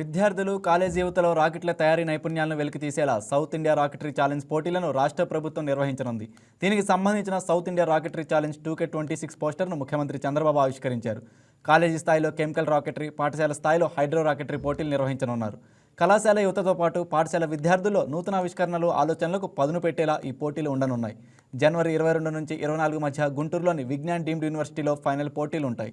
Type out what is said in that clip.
విద్యార్థులు కాలేజీ యువతలో రాకెట్ల తయారీ నైపుణ్యాలను వెలికితీసేలా సౌత్ ఇండియా రాకెటరీ ఛాలెంజ్ పోటీలను రాష్ట్ర ప్రభుత్వం నిర్వహించనుంది. దీనికి సంబంధించిన South India rocketry challenge two K twenty six పోస్టర్ను ముఖ్యమంత్రి చంద్రబాబు ఆవిష్కరించారు. కాలేజీ స్థాయిలో కెమికల్ రాకెటరీ పాఠశాల స్థాయిలో హైడ్రో రాకెటరీ పోటీలు నిర్వహించనున్నారు. కళాశాల యువతతో పాటు పాఠశాల విద్యార్థుల్లో నూతన ఆవిష్కరణలు ఆలోచనలకు పదును పెట్టేలా ఈ పోటీలు ఉండనున్నాయి. జనవరి ఇరవై రెండు నుంచి ఇరవై నాలుగు మధ్య గుంటూరులోని విజ్ఞాన్ డీమ్డ్ యూనివర్సిటీలో ఫైనల్ పోటీలు ఉంటాయి